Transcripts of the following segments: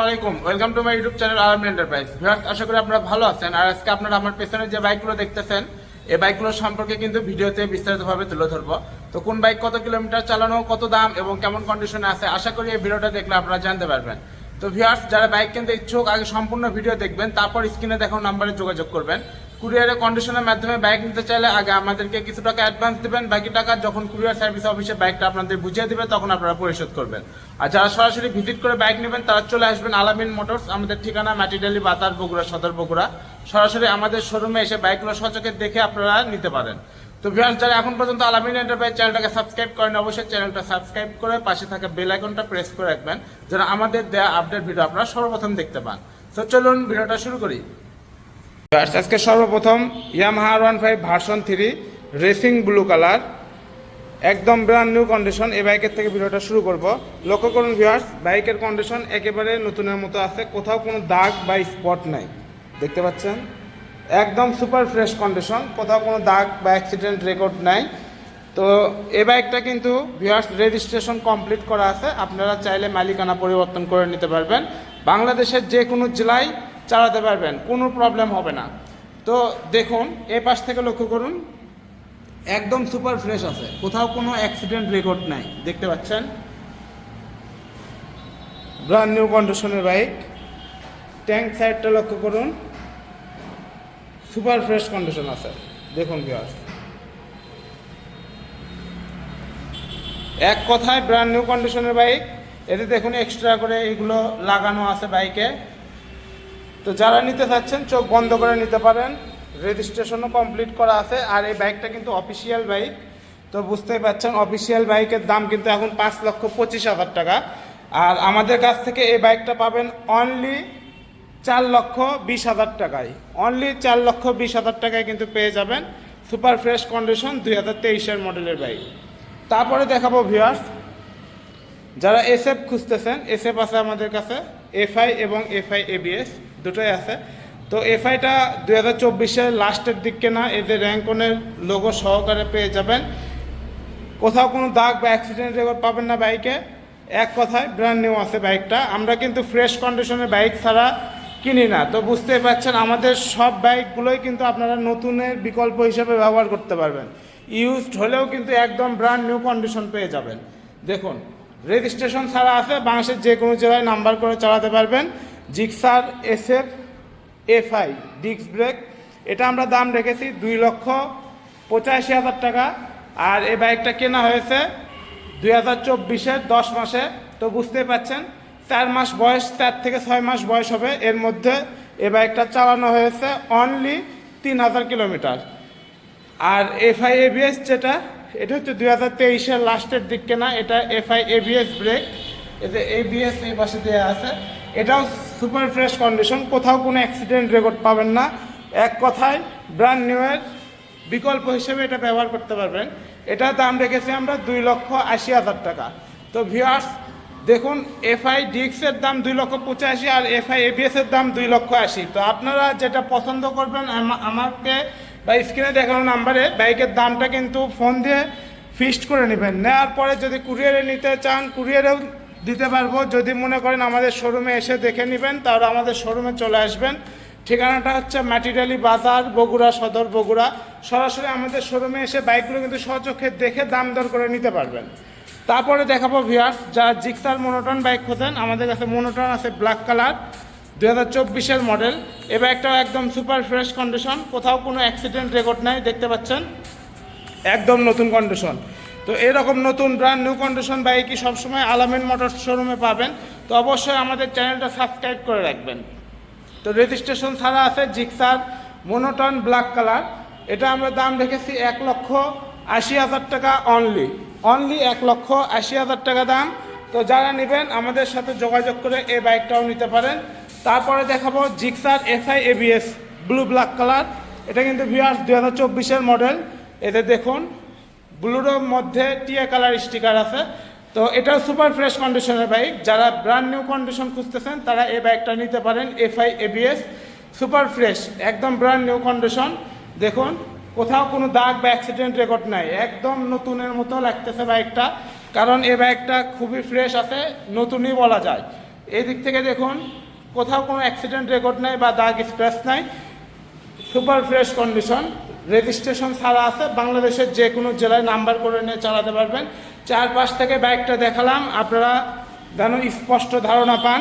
Welcome to my YouTube channel army enterprise viewers আশা করি আপনারা ভালো আছেন। আর আজকে আপনারা আমার পেছনে যে বাইকগুলো দেখতেছেন, এই বাইকগুলো সম্পর্কে কিন্তু ভিডিওতে বিস্তারিতভাবে তুলে ধরবো। তো কোন বাইক কত কিলোমিটার চালানো, কত দাম এবং কেমন কন্ডিশনে আছে, আশা করি এই ভিডিওটা দেখলে আপনারা জানতে পারবেন। তো ভিউয়ার্স যারা বাইক কিনতে ইচ্ছুক, আগে সম্পূর্ণ ভিডিও দেখবেন, তারপর স্ক্রিনে দেখো নাম্বারে যোগাযোগ করবেন। কুরিয়ারের কন্ডিশনের মাধ্যমে বাইক নিতে চাইলে আগে আমাদেরকে কিছু টাকা অ্যাডভান্স দেবেন। বাকি টাকা যখন কুরিয়ার সার্ভিস অফিসে বাইকটা আপনাদের বুঝিয়ে দিবে, তখন আপনারা পরিশোধ করবেন। আর যারা সরাসরি ভিজিট করে বাইক নেবেন, তারা চলে আসবেন আলামিন মোটরস, আমাদের ঠিকানা মাটিডালি, বাতার, বগুড়া, সদর বগুড়া। সরাসরি আমাদের শোরুমে এসে বাইকগুলো সচকে দেখে আপনারা নিতে পারেন। তো ভিউয়ার্স যারা এখন পর্যন্ত আলামিন এন্টারপ্রাইজ চ্যানেলটাকে সাবস্ক্রাইব করেন অবশ্যই চ্যানেলটা সাবস্ক্রাইব করে পাশে থাকা বেল আইকনটা প্রেস করে রাখবেন, যেন আমাদের দেওয়া আপডেট ভিডিও আপনারা সর্বপ্রথম দেখতে পান। তো চলুন ভিডিওটা শুরু করি। আজকে সর্বপ্রথম Yamaha one five version three racing blue colour একদম ব্র্যান্ড নিউ কন্ডিশন এই বাইকের থেকে ভিডিওটা শুরু করব। লক্ষ্য করুন ভিউয়ার্স বাইকের কন্ডিশন একেবারে নতুনের মতো আছে, কোথাও কোনো দাগ বা স্পট নাই। দেখতে পাচ্ছেন? একদম সুপার ফ্রেশ কন্ডিশন কোথাও কোনো দাগ বা অ্যাক্সিডেন্ট রেকর্ড নাই। তো এ বাইকটা কিন্তু ভিউয়ার্স রেজিস্ট্রেশন কমপ্লিট করা আছে। আপনারা চাইলে মালিকানা পরিবর্তন করে নিতে পারবেন। বাংলাদেশের যে কোনো জেলায় চালাতে পারবেন, কোনো প্রবলেম হবে না। তো দেখুন, এ পাশ থেকে লক্ষ্য করুন, একদম সুপার ফ্রেশ আছে, কোথাও কোনো অ্যাক্সিডেন্ট রেকর্ড নাই, দেখতে পাচ্ছেন? ব্র্যান্ড নিউ কন্ডিশনের বাইক ট্যাঙ্ক সাইডটা লক্ষ্য করুন সুপার ফ্রেশ কন্ডিশন আছে, দেখুন ভিউয়ার্স এক কথায় ব্র্যান্ড নিউ কন্ডিশনের বাইক এতে দেখুন এক্সট্রা করে এগুলো লাগানো আছে বাইকে তো যারা নিতে চাচ্ছেন, চোখ বন্ধ করে নিতে পারেন। রেজিস্ট্রেশনও কমপ্লিট করা আছে, আর এই বাইকটা কিন্তু অফিসিয়াল বাইক। তো বুঝতেই পারছেন অফিসিয়াল বাইকের দাম কিন্তু এখন পাঁচ লক্ষ পঁচিশ হাজার টাকা। আর আমাদের কাছ থেকে এই বাইকটা পাবেন অনলি চার লক্ষ বিশ হাজার টাকায়। অনলি চার লক্ষ বিশ হাজার টাকায় কিন্তু পেয়ে যাবেন সুপার ফ্রেশ কন্ডিশন দুই হাজার তেইশের মডেলের বাইক। তারপরে দেখাবো ভিউয়ার্স যারা এসএফ খুঁজতেছেন এসএফ আছে আমাদের কাছে। এফআই এবং এফআই এবিএস দুটোই আছে। তো এফআইটা দুই হাজার চব্বিশের লাস্টের দিক কেনা এদের র্যাঙ্কনের লোগো সহকারে পেয়ে যাবেন। কোথাও কোনো দাগ বা অ্যাক্সিডেন্ট রেকর্ড পাবেন না বাইকে এক কথায় ব্র্যান্ড নিউ আছে বাইকটা আমরা কিন্তু ফ্রেশ কন্ডিশনের বাইক ছাড়া কিনি না। তো বুঝতেই পারছেন, আমাদের সব বাইকগুলোই কিন্তু আপনারা নতুনের বিকল্প হিসেবে ব্যবহার করতে পারবেন। ইউজড হলেও কিন্তু একদম ব্র্যান্ড নিউ কন্ডিশন পেয়ে যাবেন। দেখুন রেজিস্ট্রেশন ছাড়া আছে, বাংলাদেশের যে কোনো জেলায় নাম্বার করে চালাতে পারবেন। Gixxer, SF, FI, disc brake. এটা আমরা দাম রেখেছি দুই লক্ষ পঁচাশি হাজার টাকা। আর এই বাইকটা কেনা হয়েছে দুই হাজার চব্বিশের দশ মাসে। তো বুঝতেই পাচ্ছেন, চার মাস বয়স, চার থেকে ছয় মাস বয়স হবে। এর মধ্যে এ বাইকটা চালানো হয়েছে অনলি তিন হাজার কিলোমিটার। আর এফআই, এবিএস যেটা এটা হচ্ছে দুই হাজার তেইশের লাস্টের দিক কেনা, এটা এফআই এবিএস ব্রেক এতে এবিএস এই পাশে দেওয়া আছে। এটাও সুপার ফ্রেশ কন্ডিশন কোথাও কোনো অ্যাক্সিডেন্ট রেকর্ড পাবেন না। এক কথায় ব্র্যান্ড নিউয়ের বিকল্প হিসেবে এটা ব্যবহার করতে পারবেন। এটার দাম রেখেছি আমরা দুই লক্ষ আশি হাজার টাকা। তো ভিউয়ার্স দেখুন এফআই ডিক্সের দাম দুই লক্ষ পঁচাশি আর এফআই এবিএস এর দাম দুই লক্ষ আশি। তো আপনারা যেটা পছন্দ করবেন, আমা- আমাকে বা স্ক্রিনে দেখানো নাম্বারে বাইকের দামটা কিন্তু ফোন দিয়ে ফিক্সড করে নেবেন। নেওয়ার পরে যদি কুরিয়ারে নিতে চান কুরিয়ারেও দিতে পারব। যদি মনে করেন আমাদের শোরুমে এসে দেখে নেবেন, তাহলে আমাদের শোরুমে চলে আসবেন। ঠিকানাটা হচ্ছে মাটিডালি বাজার, বগুড়া সদর, বগুড়া। সরাসরি আমাদের শোরুমে এসে বাইকগুলো কিন্তু সচক্ষে দেখে দাম দর করে নিতে পারবেন। তারপরে দেখাবো ভিউয়ার্স যারা জিক্সার মোনোটন বাইক খোঁজেন, আমাদের কাছে মোনোটন আছে ব্ল্যাক কালার দুই হাজার মডেল। এ বাইকটাও একদম সুপার ফ্রেশ কন্ডিশন কোথাও কোনো অ্যাক্সিডেন্ট রেকর্ড নাই, দেখতে পাচ্ছেন? একদম নতুন কন্ডিশন তো এরকম নতুন ব্র্যান্ড নিউ কন্ডিশন বাইকই সবসময় আলামিন মোটর শোরুমে পাবেন, তো অবশ্যই আমাদের চ্যানেলটা সাবস্ক্রাইব করে রাখবেন। তো রেজিস্ট্রেশন ছাড়া আছে জিক্সার মোনোটন ব্ল্যাক কালার এটা আমরা দাম রেখেছি এক লক্ষ আশি হাজার টাকা অনলি অনলি এক লক্ষ আশি হাজার টাকা দাম। তো যারা নেবেন, আমাদের সাথে যোগাযোগ করে এই বাইকটাও নিতে পারেন। তারপরে দেখাবো Gixxer FI ABS blue black colour এটা কিন্তু ভিআর্স দুই হাজার চব্বিশের মডেল এতে দেখুন ব্লুর মধ্যে টিয়া কালার স্টিকার আছে। তো এটা সুপার ফ্রেশ কন্ডিশনের বাইক যারা ব্র্যান্ড নিউ কন্ডিশন খুঁজতেছেন, তারা এই বাইকটা নিতে পারেন এফআই এবিএস সুপার ফ্রেশ একদম ব্র্যান্ড নিউ কন্ডিশন দেখুন, কোথাও কোনো দাগ বা অ্যাক্সিডেন্ট রেকর্ড নাই। একদম নতুনের মতো লাগতেছে বাইকটা কারণ এ বাইকটা খুবই ফ্রেশ আছে, নতুনই বলা যায়। এই দিক থেকে দেখুন কোথাও কোনো অ্যাক্সিডেন্ট রেকর্ড নাই বা দাগ স্ক্র্যাচ নাই সুপার ফ্রেশ কন্ডিশন রেজিস্ট্রেশন ছাড়া আছে, বাংলাদেশের যে কোনো জেলায় নাম্বার করে নিয়ে চালাতে পারবেন। চারপাশ থেকে বাইকটা দেখালাম, আপনারা যেন স্পষ্ট ধারণা পান।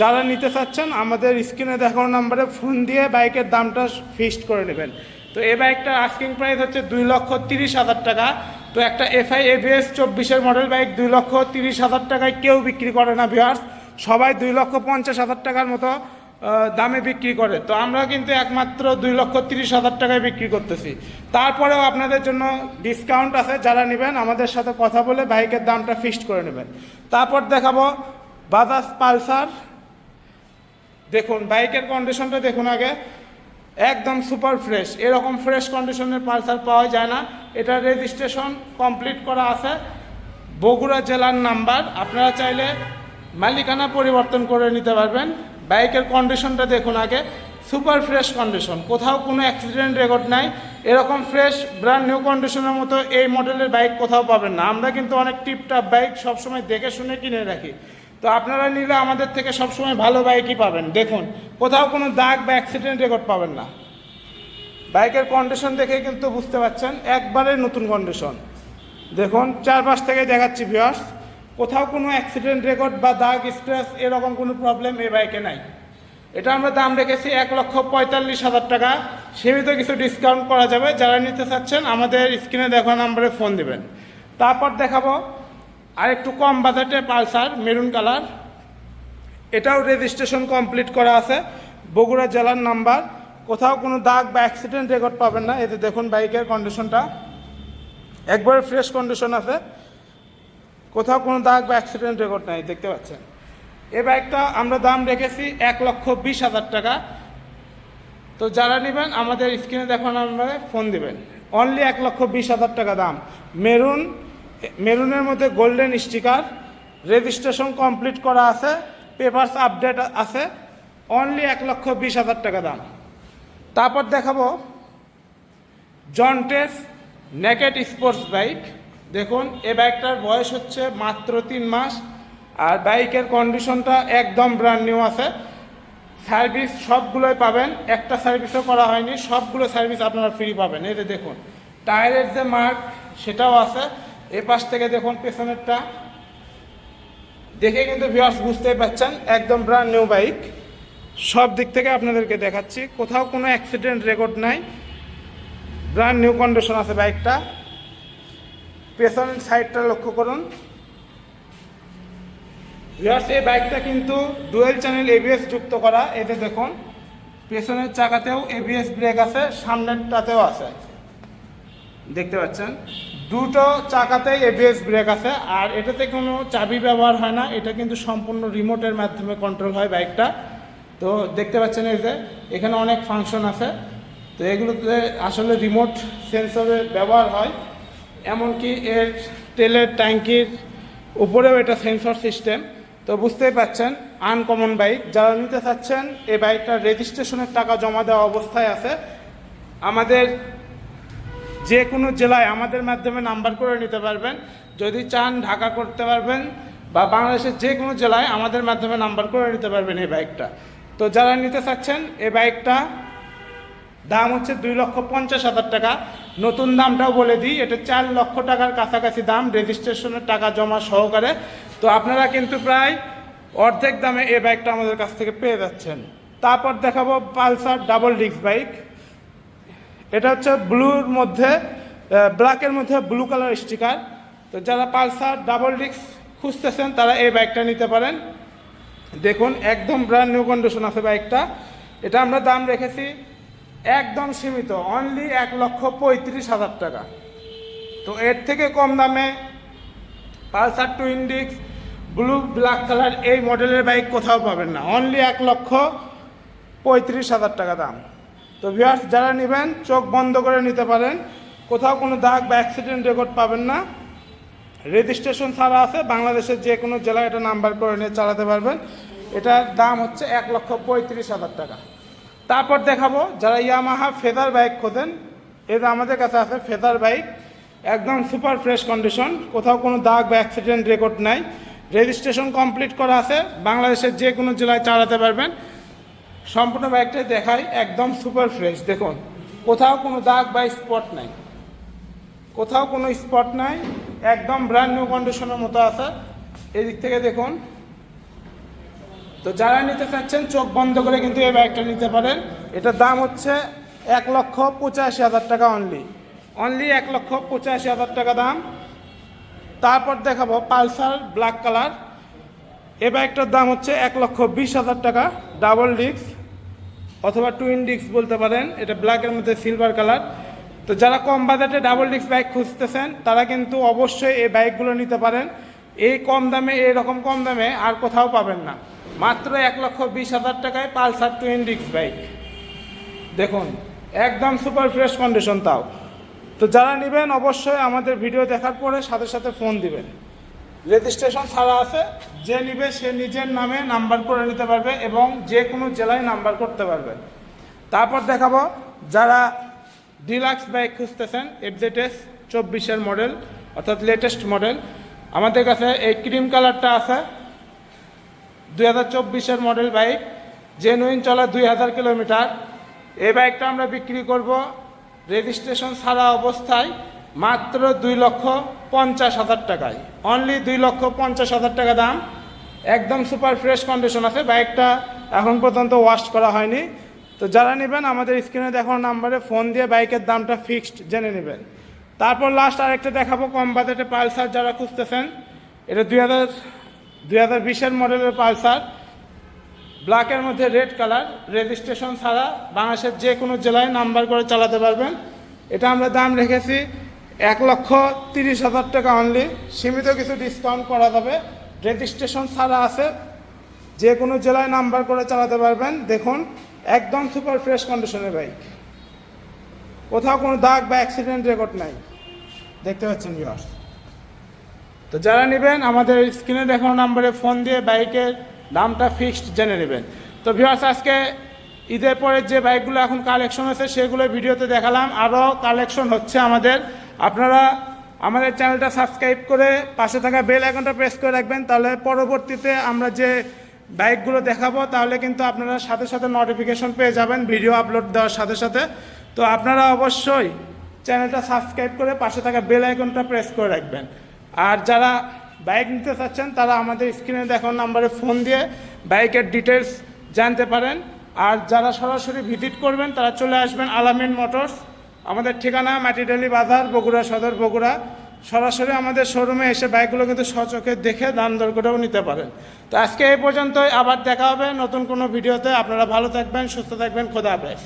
যারা নিতে চাচ্ছেন, আমাদের স্ক্রিনে দেখানো নাম্বারে ফোন দিয়ে বাইকের দামটা ফিক্সড করে নেবেন। তো এই বাইকটার আস্কিং প্রাইস হচ্ছে দুই লক্ষ তিরিশ হাজার টাকা। তো একটা এফআই এবিএস চব্বিশের মডেল বাইক দুই লক্ষ তিরিশ হাজার টাকায় কেউ বিক্রি করে না ভিওয়ার্স সবাই দুই লক্ষ পঞ্চাশ হাজার টাকার মতো দামে বিক্রি করে। তো আমরা কিন্তু একমাত্র দুই লক্ষ তিরিশ হাজার টাকায় বিক্রি করতেছি। তারপরেও আপনাদের জন্য ডিসকাউন্ট আছে, যারা নেবেন আমাদের সাথে কথা বলে বাইকের দামটা ফিক্সড করে নেবেন। তারপর দেখাবো বাজাজ পালসার দেখুন, বাইকের কন্ডিশনটা দেখুন আগে। একদম সুপার ফ্রেশ এরকম ফ্রেশ কন্ডিশনের পালসার পাওয়া যায় না। এটা রেজিস্ট্রেশন কমপ্লিট করা আছে। বগুড়া জেলার নাম্বার। আপনারা চাইলে মালিকানা পরিবর্তন করে নিতে পারবেন। বাইকের কন্ডিশনটা দেখুন আগে। সুপার ফ্রেশ কন্ডিশন কোথাও কোনো অ্যাক্সিডেন্ট রেকর্ড নাই। এরকম ফ্রেশ ব্র্যান্ড নিউ কন্ডিশনের মতো এই মডেলের বাইক কোথাও পাবেন না। আমরা কিন্তু অনেক টিপটাপ বাইক সবসময় দেখে শুনে কিনে রাখি। তো আপনারা নিলে আমাদের থেকে সবসময় ভালো বাইকই পাবেন। দেখুন, কোথাও কোনো দাগ বা অ্যাক্সিডেন্ট রেকর্ড পাবেন না। বাইকের কন্ডিশন দেখে কিন্তু বুঝতে পারছেন। একবারে নতুন কন্ডিশন দেখুন, চারপাশ থেকে দেখাচ্ছি ভিওয়ার্স কোথাও কোনো অ্যাক্সিডেন্ট রেকর্ড বা দাগ স্ক্র্যাচ এরকম কোনো প্রবলেম এই বাইকে নাই। এটা আমরা দাম রেখেছি এক লক্ষ পঁয়তাল্লিশ হাজার টাকা। সীমিত কিছু ডিসকাউন্ট করা যাবে। যারা নিতে চাচ্ছেন, আমাদের স্ক্রিনে দেখা নাম্বারে ফোন দিবেন। তারপর দেখাবো আর একটু কম বাজেটে পালসার মেরুন কালার এটাও রেজিস্ট্রেশন কমপ্লিট করা আছে। বগুড়া জেলার নাম্বার কোথাও কোনো দাগ বা অ্যাক্সিডেন্ট রেকর্ড পাবেন না। এতে দেখুন বাইকের কন্ডিশনটা একবারে ফ্রেশ কন্ডিশন আছে। কোথাও কোনো দাগ বা অ্যাক্সিডেন্ট রেকর্ড নাই, দেখতে পাচ্ছেন। এ বাইকটা আমরা দাম রেখেছি এক লক্ষ বিশ হাজার টাকা। তো যারা নেবেন, আমাদের স্ক্রিনে দেখানো নাম্বারে ফোন দিবেন। অনলি এক লক্ষ বিশ হাজার টাকা দাম। মেরুন, মেরুনের মধ্যে গোল্ডেন স্টিকার রেজিস্ট্রেশন কমপ্লিট করা আছে পেপারস আপডেট আছে অনলি এক লক্ষ বিশ হাজার টাকা দাম। তারপর দেখাবো জন্টেস নেকেট স্পোর্টস বাইক দেখুন, এ বাইকটার বয়স হচ্ছে মাত্র তিন মাস, আর বাইকের কন্ডিশনটা একদম ব্র্যান্ড নিউ আছে। সার্ভিস সবগুলোই পাবেন, একটা সার্ভিসও করা হয়নি, সবগুলো সার্ভিস আপনারা ফ্রি পাবেন। এই যে দেখুন টায়ারের যে মার্ক সেটাও আছে। এ পাশ থেকে দেখুন, পেছনেরটা। দেখে কিন্তু ভিউয়ার্স বুঝতেই পারছেন একদম ব্র্যান্ড নিউ বাইক সব দিক থেকে আপনাদেরকে দেখাচ্ছি, কোথাও কোনো অ্যাক্সিডেন্ট রেকর্ড নাই। ব্র্যান্ড নিউ কন্ডিশন আছে বাইকটা পেছনের সাইডটা লক্ষ্য করুন। ভিউয়ার্স এই বাইকটা কিন্তু ডুয়েল চ্যানেল এবিএস যুক্ত করা। এতে দেখুন, পেছনের চাকাতেও এবিএস ব্রেক আছে, সামনেরটাতেও আছে। দেখতে পাচ্ছেন? দুটো চাকাতেই এবিএস ব্রেক আছে, আর এটাতে কোনো চাবি ব্যবহার হয় না। এটা কিন্তু সম্পূর্ণ রিমোটের মাধ্যমে কন্ট্রোল হয় বাইকটা। তো দেখতে পাচ্ছেন এই যে, এখানে অনেক ফাংশন আছে। তো এগুলোতে আসলে রিমোট সেন্সরের ব্যবহার হয়। এমনকি এর তেলের ট্যাঙ্কির উপরেও এটা সেন্সর সিস্টেম। তো বুঝতেই পাচ্ছেন, আনকমন বাইক। যারা নিতে চাচ্ছেন, এই বাইকটার রেজিস্ট্রেশনের টাকা জমা দেওয়া অবস্থায় আছে। আমাদের যে কোনো জেলায় আমাদের মাধ্যমে নাম্বার করে নিতে পারবেন। যদি চান ঢাকা করতে পারবেন বা বাংলাদেশের যে কোনো জেলায় আমাদের মাধ্যমে নাম্বার করে নিতে পারবেন এই বাইকটা। তো যারা নিতে চাচ্ছেন, এই বাইকটা দাম হচ্ছে দুই লক্ষ পঞ্চাশ হাজার টাকা। নতুন দামটাও বলে দিই, এটা চার লক্ষ টাকার কাছাকাছি দাম রেজিস্ট্রেশনের টাকা জমা সহকারে। তো আপনারা কিন্তু প্রায় অর্ধেক দামে এই বাইকটা আমাদের কাছ থেকে পেয়ে যাচ্ছেন। তারপর দেখাবো পালসার ডাবল ডিস্ক বাইক এটা হচ্ছে ব্লুর মধ্যে ব্ল্যাকের মধ্যে ব্লু কালার স্টিকার তো যারা পালসার ডাবল ডিস্ক খুঁজতেছেন, তারা এই বাইকটা নিতে পারেন। দেখুন, একদম ব্র্যান্ড নিউ কন্ডিশন আছে বাইকটা এটা আমরা দাম রেখেছি একদম সীমিত অনলি এক লক্ষ পঁয়ত্রিশ হাজার টাকা। তো এর থেকে কম দামে পালসার টু ইন্ডিক্স ব্লু, ব্ল্যাক কালার এই মডেলের বাইক কোথাও পাবেন না। অনলি এক লক্ষ পঁয়ত্রিশ হাজার টাকা দাম। তো ভিউয়ার্স যারা নেবেন, চোখ বন্ধ করে নিতে পারেন। কোথাও কোনো দাগ বা অ্যাক্সিডেন্ট রেকর্ড পাবেন না। রেজিস্ট্রেশন ছাড়া আছে, বাংলাদেশের যে কোনো জেলায় এটা নাম্বার করে নিয়ে চালাতে পারবেন। এটার দাম হচ্ছে এক লক্ষ পঁয়ত্রিশ হাজার টাকা। তারপর দেখাবো যারা ইয়ামাহা ফেদার বাইক খোঁজেন এটা আমাদের কাছে আছে ফেদার বাইক, একদম সুপার ফ্রেশ কন্ডিশন, কোথাও কোনো দাগ বা অ্যাক্সিডেন্ট রেকর্ড নাই। রেজিস্ট্রেশন কমপ্লিট করা আছে, বাংলাদেশের যে কোনো জেলায় চালাতে পারবেন। সম্পূর্ণ বাইকটাই দেখাই, একদম সুপার ফ্রেশ। দেখুন, কোথাও কোনো দাগ বা স্পট নাই। কোথাও কোনো স্পট নাই, একদম ব্র্যান্ড নিউ কন্ডিশনের মতো আছে। এদিক থেকে দেখুন তো যারা নিতে চাচ্ছেন চোখ বন্ধ করে কিন্তু এই বাইকটা নিতে পারেন। এটার দাম হচ্ছে এক লক্ষ পঁচাশি হাজার টাকা অনলি অনলি এক লক্ষ পঁচাশি হাজার টাকা দাম। তারপর দেখাবো পালসার ব্ল্যাক কালার এ বাইকটার দাম হচ্ছে এক লক্ষ বিশ হাজার টাকা ডাবল ডিস্ক অথবা টুইন ডিস্ক বলতে পারেন। এটা ব্ল্যাকের মধ্যে সিলভার কালার তো যারা কম বাজেটে ডাবল ডিস্ক বাইক খুঁজতেছেন তারা কিন্তু অবশ্যই এই বাইকগুলো নিতে পারেন। এই কম দামে এরকম কম দামে আর কোথাও পাবেন না। মাত্র এক লক্ষ বিশ হাজার টাকায় পালসার টু ইন্ডিক্স বাইক। দেখুন, একদম সুপার ফ্রেশ কন্ডিশন তাও। তো যারা নেবেন, অবশ্যই আমাদের ভিডিও দেখার পরে সাথে সাথে ফোন দিবেন। রেজিস্ট্রেশন ছাড়া আছে। যে নিবে, সে নিজের নামে নাম্বার করে নিতে পারবে এবং যে কোনো জেলায় নাম্বার করতে পারবে। তারপর দেখাবো, যারা ডিলাক্স বাইক খুঁজতেছেন এফজেটেস চব্বিশের মডেল, অর্থাৎ লেটেস্ট মডেল আমাদের কাছে এই ক্রিম কালারটা আছে। দুই হাজার চব্বিশের মডেল বাইক জেনুইন চলা দুই হাজার কিলোমিটার। এই বাইকটা আমরা বিক্রি করব রেজিস্ট্রেশন ছাড়া অবস্থায় মাত্র দুই লক্ষ পঞ্চাশ হাজার টাকায়। অনলি দুই লক্ষ পঞ্চাশ হাজার টাকা দাম। একদম সুপার ফ্রেশ কন্ডিশন আছে। বাইকটা এখন পর্যন্ত ওয়াশ করা হয়নি। তো যারা নেবেন, আমাদের স্ক্রিনে দেখানো নাম্বারে ফোন দিয়ে বাইকের দামটা ফিক্সড জেনে নেবেন। তারপর লাস্ট আরেকটা দেখাবো, কম বাজেটে পালসার যারা খুঁজতেছেন, এটা দুই হাজার দুই হাজার বিশের মডেলের পালসার ব্ল্যাকের মধ্যে রেড কালার রেজিস্ট্রেশন ছাড়া বাংলাদেশের যে কোনো জেলায় নাম্বার করে চালাতে পারবেন। এটা আমরা দাম রেখেছি এক লক্ষ তিরিশ হাজার টাকা অনলি সীমিত কিছু ডিসকাউন্ট করা যাবে। রেজিস্ট্রেশন ছাড়া আছে। যে কোনো জেলায় নাম্বার করে চালাতে পারবেন। দেখুন, একদম সুপার ফ্রেশ কন্ডিশনের বাইক কোথাও কোনো দাগ বা অ্যাক্সিডেন্ট রেকর্ড নাই। দেখতে পাচ্ছেন ভিউয়ার্স তো যারা নেবেন, আমাদের স্ক্রিনে দেখানো নাম্বারে ফোন দিয়ে বাইকের দামটা ফিক্সড জেনে নেবেন। তো ভিউয়ার্স আজকে ঈদের পরে যে বাইকগুলো এখন কালেকশন হচ্ছে সেগুলো ভিডিওতে দেখালাম। আরও কালেকশন হচ্ছে আমাদের। আপনারা আমাদের চ্যানেলটা সাবস্ক্রাইব করে পাশে থাকা বেল আইকনটা প্রেস করে রাখবেন, তাহলে পরবর্তীতে আমরা যে বাইকগুলো দেখাবো, তাহলে কিন্তু আপনারা সাথে সাথে নোটিফিকেশন পেয়ে যাবেন ভিডিও আপলোড দেওয়ার সাথে সাথে। তো আপনারা অবশ্যই চ্যানেলটা সাবস্ক্রাইব করে পাশে থাকা বেল আইকনটা প্রেস করে রাখবেন। আর যারা বাইক নিতে চাচ্ছেন, তারা আমাদের স্ক্রিনে দেখানো নাম্বারে ফোন দিয়ে বাইকের ডিটেলস জানতে পারেন। আর যারা সরাসরি ভিজিট করবেন, তারা চলে আসবেন আলামিন মোটরস আমাদের ঠিকানা মাটিডালি বাজার বগুড়া সদর, বগুড়া। সরাসরি আমাদের শোরুমে এসে বাইকগুলো কিন্তু সচকে দেখে দাম দর করেও নিতে পারেন। তো আজকে এই পর্যন্তই, আবার দেখা হবে নতুন কোনো ভিডিওতে আপনারা ভালো থাকবেন, সুস্থ থাকবেন, খোদা হাফেজ।